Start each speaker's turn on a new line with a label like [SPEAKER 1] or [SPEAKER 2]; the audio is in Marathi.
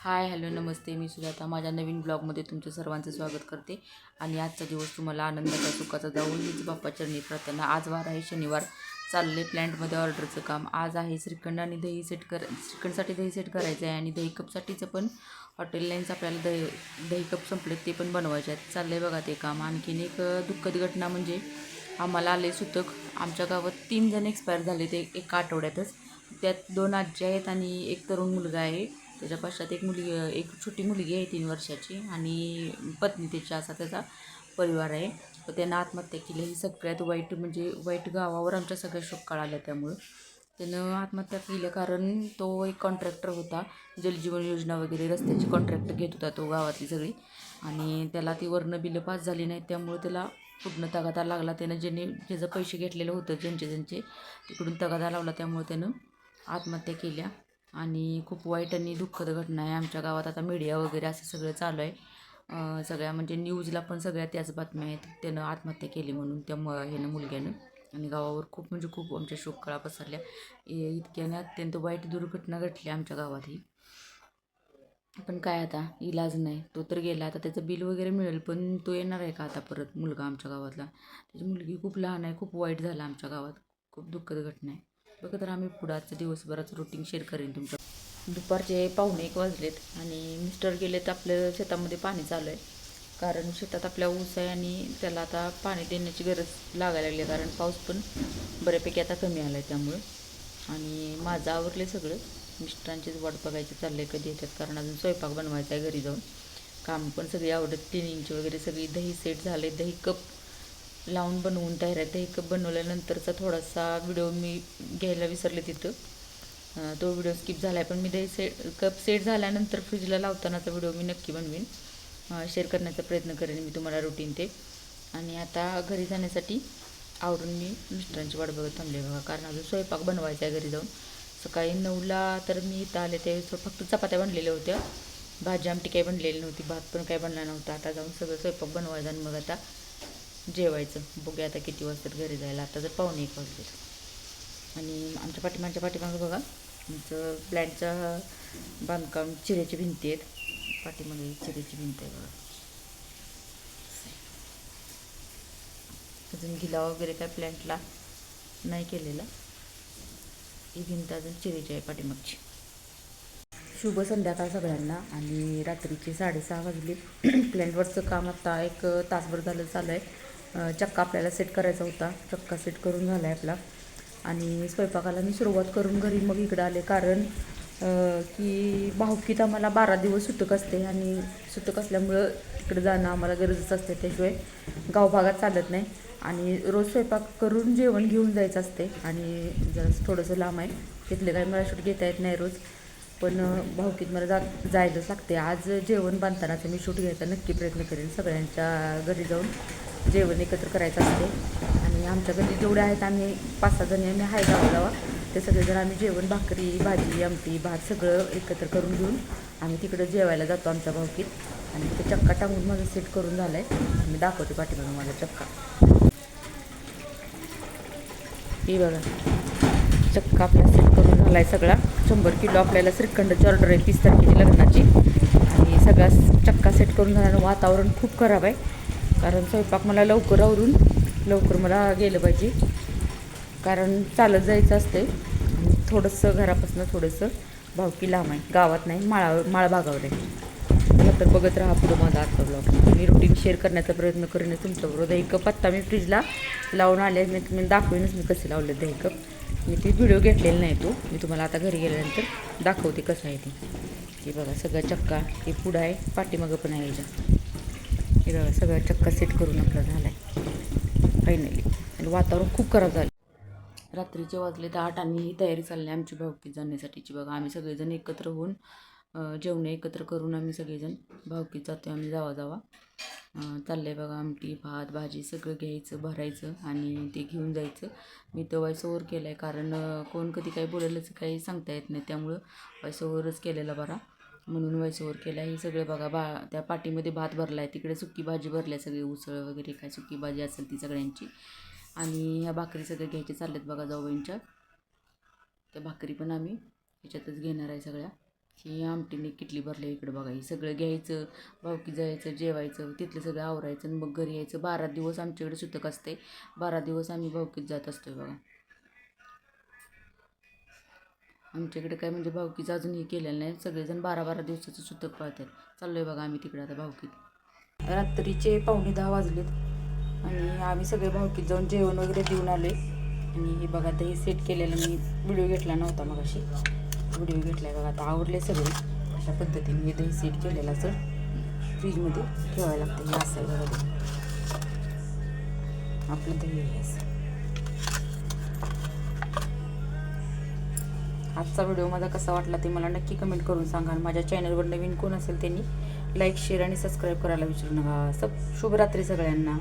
[SPEAKER 1] हाय हॅलो नमस्ते. मी सुजाता. माझ्या नवीन ब्लॉगमध्ये तुमचं सर्वांचं स्वागत करते. आणि आजचा दिवस तुम्हाला आनंदाचा सुखाचा जाऊन हीच बाप्पा चरणी प्रार्थना. आज वार आहे शनिवार. चालले प्लॅन्टमध्ये ऑर्डरचं काम. आज आहे श्रीखंड आणि दही सेट कर श्रीखंडसाठी दही सेट करायचं आहे आणि दही कपसाठीचं पण हॉटेल लाईन्स आपल्याला दही दही कप संपले ते पण बनवायचे आहेत. चाललं आहे बघा ते काम. आणखीन एक दुःखद घटना म्हणजे आम्हाला आले सुतक. आमच्या गावात तीन जण एक्सपायर झाले ते एका आठवड्यातच. त्यात दोन आजी आहेत आणि एक तरुण मुलगा आहे. त्याच्या पश्चात एक मुलगी एक छोटी मुलगी आहे तीन वर्षाची आणि पत्नी त्याची असा त्याचा परिवार आहे. तर त्यानं आत्महत्या केली. ही सगळ्यात वाईट म्हणजे वाईट गावावर आमच्या सगळ्या शोक आल्या त्यामुळं. त्यानं आत्महत्या केलं कारण तो एक कॉन्ट्रॅक्टर होता. जलजीवन योजना वगैरे रस्त्याची कॉन्ट्रॅक्ट घेत होता तो गावातली सगळी. आणि त्याला ती वर्ण बिलं पास झाली नाहीत. त्यामुळे त्याला पूर्ण तगादा लागला. त्यानं ज्याने ज्याचं पैसे घेतलेलं होतं ज्यांचे ज्यांचे तिकडून तगादा लावला. त्यामुळे त्यानं आत्महत्या केल्या. आणि खूप वाईट आणि दुःखद घटना आहे आमच्या गावात. आता मीडिया वगैरे असं सगळं चालू आहे. सगळ्या म्हणजे न्यूजला पण सगळ्या त्याच बातम्या आहेत. त्यानं आत्महत्या केली म्हणून त्या म ह्यानं मुलग्यानं. आणि गावावर खूप म्हणजे खूप आमच्या शोककळा पसरल्या. इतक्याने अत्यंत वाईट दुर्घटना घडली आमच्या गावातही. पण काय आता? इलाज नाही. तो तर गेला. आता त्याचं बिल वगैरे मिळेल पण तो येणार आहे का आता परत? मुलगा आमच्या गावातला. त्याची मुलगी खूप लहान आहे. खूप वाईट झालं आमच्या गावात. खूप दुःखद घटना आहे. बघा तर आम्ही पुढाचं दिवसभराचं रुटीन शेअर करेन तुमचं. दुपारचे पाहुणे एक वाजलेत आणि मिस्टर गेलेत आपल्या शेतामध्ये पाणी चालू आहे. कारण शेतात आपल्या ऊस आहे आणि त्याला आता पाणी देण्याची गरज लागायला लागली आहे कारण पाऊस पण बऱ्यापैकी आता कमी आला आहे त्यामुळं. आणि माझं आवरले सगळं. मिस्टरांचीच वाट बघायची चाललं आहे कधी येतात कारण अजून स्वयंपाक बनवायचा आहे घरी जाऊन. काम पण सगळी आवडत क्लिनिंगची वगैरे सगळी दही सेट झाले दही कप लावून बनवून तयार आहे. ते कप बनवल्यानंतरचा थोडासा व्हिडिओ मी घ्यायला विसरले तिथं. तो व्हिडिओ स्किप झाला आहे पण मी दही सेट कप सेट झाल्यानंतर फ्रीजला लावतानाचा व्हिडिओ मी नक्की बनवीन. शेअर करण्याचा प्रयत्न करेन मी तुम्हाला रुटीन ते. आणि आता घरी जाण्यासाठी आवरून मी मिस्टरांची वाट बघत थांबले बघा कारण अजून स्वयंपाक बनवायचा आहे घरी जाऊन. सकाळी नऊला तर मी इथं आले त्यावेळेस फक्त चपात्या बनलेल्या होत्या. भाजी आमटी काही बनलेली नव्हती भात पण काही बनला नव्हता. आता जाऊन सगळं स्वयंपाक बनवायचा आणि मग आता जेवायचं. बघूया आता किती वाजतात घरी जायला. आता जर पाहुणे एक वाजले आणि आमच्या पाठीमागच्या पाठीमागं बघा आमचं प्लॅनचं बांधकाम चिरेची भिंती आहेत. पाठीमागे चिऱ्याची भिंत आहे बघा. अजून गिला वगैरे काय प्लॅन्टला नाही केलेला. ही भिंत अजून चिरेची आहे पाठीमागची. शुभ संध्याकाळ सगळ्यांना. आणि रात्रीचे साडेसहा वाजले. प्लॅन्टवरचं काम आता एक तासभर झालं चालू आहे. चक्का आपल्याला सेट करायचा होता. चक्का सेट करून झाला आहे आपला. आणि स्वयंपाकाला मी सुरुवात करून घरी मग इकडं आले. कारण की भाऊकीत आम्हाला बारा दिवस सुतक असते आणि सुतक असल्यामुळं इकडं जाणं आम्हाला गरजेचं असते. त्याशिवाय गावभागात चालत नाही. आणि रोज स्वयंपाक करून जेवण घेऊन जायचं असते. आणि जरा थोडंसं लांब आहे. तिथले काही मला शूट घेता येत नाही रोज. पण भावकीत भाऊकीत मला जा जायलाच लागते आज जेवण बांधतानाचं मी शूट घ्यायचा नक्की प्रयत्न करेन सगळ्यांच्या घरी जाऊन. जेवण एकत्र करायचं असते आणि आमच्या घरी जेवढे आहेत आम्ही पाच सहा जणी आम्ही आहे गावा ते सगळेजण आम्ही जेवण भाकरी भाजी आमटी भात सगळं एकत्र करून घेऊन आम्ही तिकडं जेवायला जातो आमच्या भावकीत. आणि ते चक्का टांगून माझं सेट करून झालं आहे मी दाखवते पाठीमागून माझा चक्का. ही बघा. चक्का आपला सेट करून झाला आहे सगळा. शंभर किलो आपल्याला श्रीखंडची ऑर्डर आहे तीस तारखेची लग्नाची. आणि सगळा चक्का सेट करून झाला वातावरण खूप खराब आहे. कारण स्वयंपाक मला लवकर आवरून लवकर मला गेलं पाहिजे. कारण चालत जायचं असते थोडंसं घरापासून थोडंसं भावकी लांब आहे. गावात नाही माळा माळ भागावर आहे. तर बघत राहा पुढं माझा आजचा ब्लॉग मी रुटीन शेअर करण्याचा प्रयत्न करेन. तुमच्याबरोबर दही कप आत्ता मी फ्रीजला लावून आले मी तुम्ही दाखवेनच मी कसे लावले दही कप मी ते व्हिडिओ घेतलेला नाही तो. मी तुम्हाला आता घरी गेल्यानंतर दाखवते कसं आहे ते. हे बघा सगळा चक्का हे पुढं आहे पाठीमागं पण आहे याच्या. हे बघा सगळा चक्का सेट करून आपला झाला आहे फायनली आणि वातावरण खूप खराब झालं. रात्रीचे वाजले तर आठ आणि ही तयारी चालली आमची भावकीत जाण्यासाठीची. बघा आम्ही सगळेजण एकत्र होऊन जेवण एकत्र करून आम्ही सगळेजण भावकीत जातो आम्ही जावा जावा. चाललं आहे बघा आमटी भात भाजी सगळं घ्यायचं भरायचं आणि ते घेऊन जायचं. मी तर वॉइस केलं आहे कारण कोण कधी काही बोलेलंच काही सांगता येत नाही. त्यामुळं वॉइस केलेला बरा. म्हणून वॉइस केला हे सगळे बघा बा त्या पाटीमध्ये भात भरला आहे तिकडे सुकी भाजी भरली आहे सगळी उसळ वगैरे काय सुकी भाजी असेल ती सगळ्यांची. आणि ह्या भाकरी सगळ्या घ्यायचे चालल्यात बघा जाऊबाईंच्या त्या भाकरी पण आम्ही ह्याच्यातच घेणार आहे सगळ्या. ही आमटीने किटली भरली इकडं बघा. हे सगळं घ्यायचं भावकी जायचं जेवायचं तिथलं सगळं आवरायचं आणि मग घरी यायचं. बारा दिवस आमच्याकडे सुतक असते. बारा दिवस आम्ही भावकीत जात असतोय बघा. आमच्याकडे काय म्हणजे भावकीचं अजून हे केलेलं नाही. सगळेजण बारा बारा दिवसाचं सुतक पाळतात. चाललोय बघा आम्ही तिकडे आता भावकीत. रात्रीचे पावणे दहा वाजलेत आणि आम्ही सगळे भावकीत जाऊन जेवण वगैरे देऊन आले आणि हे बघा आता हे सेट केलेलं मी व्हिडिओ घेतला नव्हता मग अशी व्हिडिओ घेतला बघा आता आवडले सगळे. अशा पद्धतीने हे दही सेट केलेलं असं फ्रीजमध्ये ठेवायला लागतं हे असं आहे बघा आपलं दही असं. आजचा व्हिडिओ माझा कसा वाटला ते मला नक्की कमेंट करून सांगा. माझ्या चॅनलवर नवीन कोण असेल त्यांनी लाईक शेअर आणि सबस्क्राईब करायला विसरू नका. सब शुभरात्री सगळ्यांना.